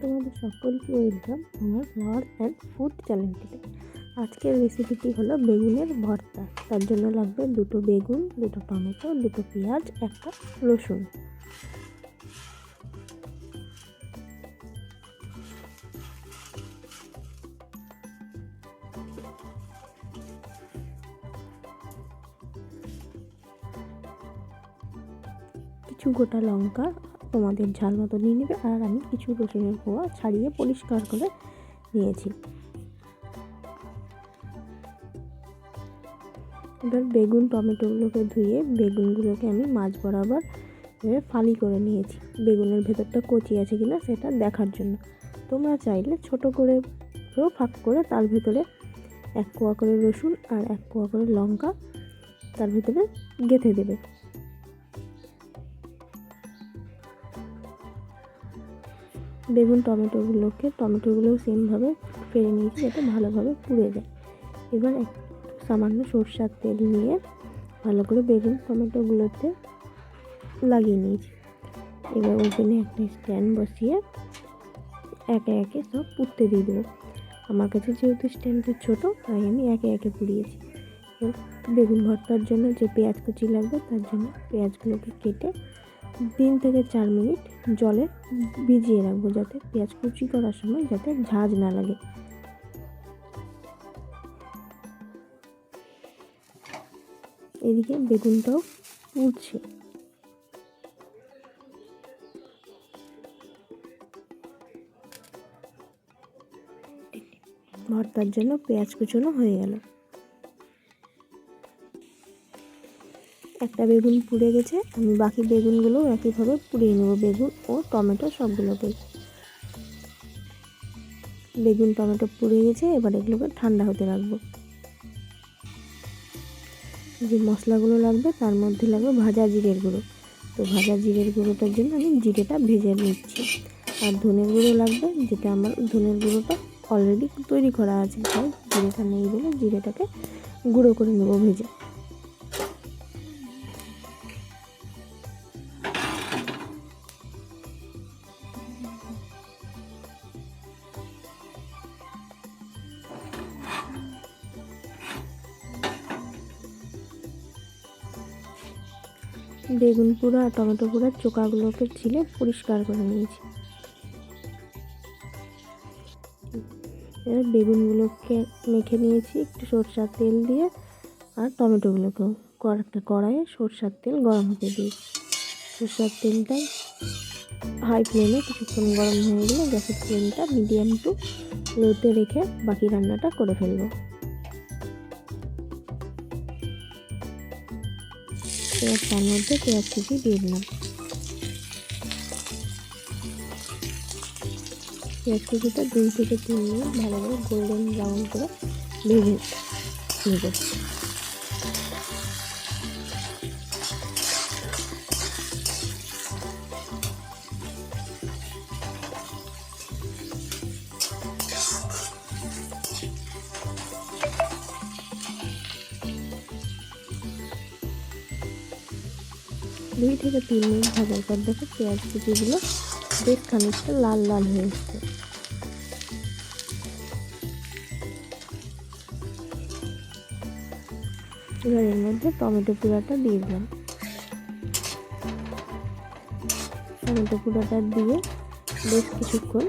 তোমাদের সকলকে ওয়েলকাম আমার ফ্লাওয়ার অ্যান্ড ফুড চ্যানেলটিতে আজকের রেসিপিটি হলো বেগুনের ভর্তা। তার জন্য লাগবে দুটো বেগুন, দুটো টমেটো, দুটো পেঁয়াজ, একটা রসুন। কিছু গোটা লঙ্কা তোমাদের ঝাল মতো নিয়ে নেবে। আর আমি কিছু রসুনের কোয়া ছাড়িয়ে পরিষ্কার করে নিয়েছি। এবার বেগুন, টমেটোগুলোকে ধুয়ে বেগুনগুলোকে আমি মাছ বরাবর ফালি করে নিয়েছি। বেগুনের ভেতরটা কচি আছে কিনা সেটা দেখার জন্য। তোমরা চাইলে ছোট করে ফাঁক করে তার ভেতরে এক কোয়া করে রসুন আর এক কোয়া করে লঙ্কা তার ভিতরে গেঁথে দেবে। বেগুন টমেটোগুলোকে, টমেটোগুলোও সেমভাবে ফেলে নিয়েছি যাতে ভালোভাবে পুড়ে যায়। এবার এক সামান্য সরষার তেল নিয়ে ভালো করে বেগুন টমেটোগুলোতে লাগিয়ে নিয়েছি। এবার ওভেনে একটা স্ট্যান্ড বসিয়ে একে একে সব পুড়তে দিয়ে দেবো। আমার কাছে যেহেতু স্ট্যান্ডটা ছোটো, তাই আমি একে একে পুড়িয়েছি। বেগুন ভর্তার জন্য যে পেঁয়াজ কুচি লাগবে, তার জন্য পেঁয়াজগুলোকে কেটে তিন থেকে চার মিনিট জলে ভিজিয়ে রাখব যাতে পেঁয়াজ কুচি করার সময় যাতে ঝাঁজ না লাগে। এদিকে বেগুনটাও পুড়ছে ভর্তার জন্য পেঁয়াজ কুচোনো হয়ে গেল। একটা বেগুন পুড়ে গেছে, আমি বাকি বেগুনগুলোও একইভাবে পুড়িয়ে নেব, বেগুন ও টমেটো সবগুলোকেই বেগুন, টমেটো পুড়ে গেছে, এবার এগুলোকে ঠান্ডা হতে রাখব। যে মশলাগুলো লাগবে, তার মধ্যে লাগবে ভাজা জিরের গুঁড়ো। তো ভাজা জিরের গুঁড়োটার জন্য আমি জিরেটা ভেজে নিচ্ছি। আর ধনের গুঁড়ো লাগবে, যেটা আমার ধনের গুঁড়োটা অলরেডি তৈরি করা আছে, তাই জিরেটা নেই বলে জিরেটাকে গুঁড়ো করে নেব ভেজে। বেগুন পুরো আর টমেটো পুরো চোকাগুলোকে ছিলে পরিষ্কার করে নিয়েছি। এবার বেগুনগুলোকে মেখে নিয়েছি একটু সরষার তেল দিয়ে আর টমেটোগুলোকেও একটা কড়াইয়ে সরষার তেল গরম হতে দিই সরষার তেলটা হাই ফ্লেমে কিছুক্ষণ গরম হয়ে গেলে গ্যাসের ফ্লেমটা মিডিয়াম টু লোতে রেখে বাকি রান্নাটা করে ফেলব। এবার তার মধ্যে, পেঁয়াজ কুচি দিয়ে দিলাম। পেঁয়াজ কুচিটা দুই থেকে তিন মিনিট ভালোভাবে গোল্ডেন ব্রাউন করে ভেজে নেব দুই থেকে তিন মিনিট ভাজার পর দেখো পেঁয়াজ কুচিগুলো বেশ খানিকটা লাল লাল হয়ে এসছে। এবার এর মধ্যে টমেটো পুরাটা দিয়ে দিলাম। টমেটো পুরাটা দিয়ে বেশ কিছুক্ষণ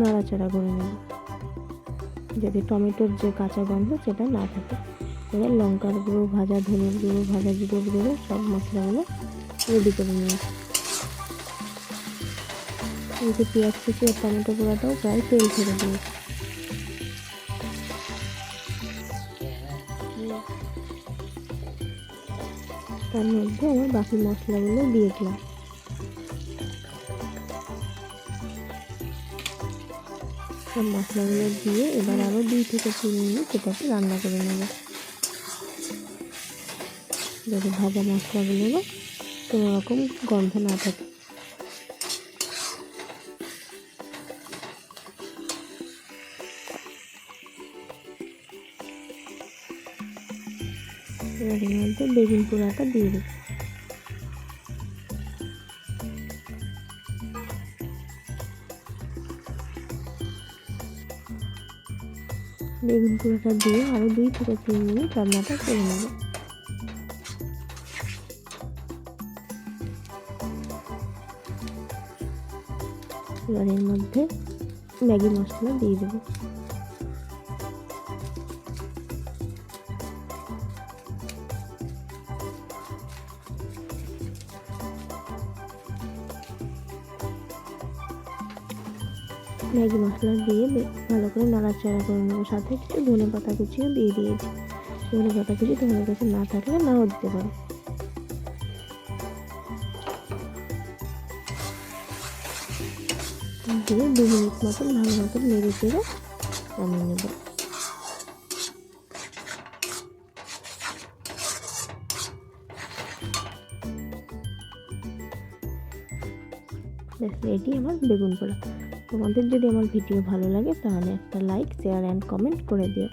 নাড়াচাড়া করে নেব। যাতে টমেটোর যে কাঁচা গন্ধ, সেটা না থাকে। এবার লঙ্কার গুঁড়ো, ভাজা ধনের গুঁড়ো, ভাজা জিরের গুঁড়ো সব মশলাগুলো রেডি করে নিয়েছি এই পেঁয়াজ কুচি আর টমেটো গুঁড়োটাও প্রায় তেল ছেড়ে দিয়েছি। তার মধ্যে আমার বাকি মশলাগুলো দিয়ে দিলাম। সব মশলাগুলো দিয়ে এবার আরও দুই থেকে তিন মিনিট এটাকে রান্না করে নেব। যাতে ভাজা মশলাগুলোরও কোনো রকম গন্ধ না থাকে। এর মধ্যে বেগুন পোড়াটা দিয়ে দেবো। বেগুন পোড়াটা দিয়ে আরও দুই থেকে তিন মিনিট রান্নাটা করে নেব। এবার এর মধ্যে ম্যাগি মশলা দিয়ে দেবো। ম্যাগি মশলা দিয়ে ভালো করে নাড়াচাড়া করে নেব। সাথে কিছু ধনে পাতা কুচিও দিয়ে দিয়েছি। ধনে পাতা কুচি তোমাদের কাছে না থাকলে নাও দিতে পারো। দিয়ে দু মিনিট মতন ভালো মতন নেড়ে চেড়ে নামিয়ে নেব। ব্যাস আমার বেগুন পোড়া। তোমাদের যদি আমার ভিডিও ভালো লাগে, তাহলে একটা লাইক শেয়ার অ্যান্ড কমেন্ট করে দিও।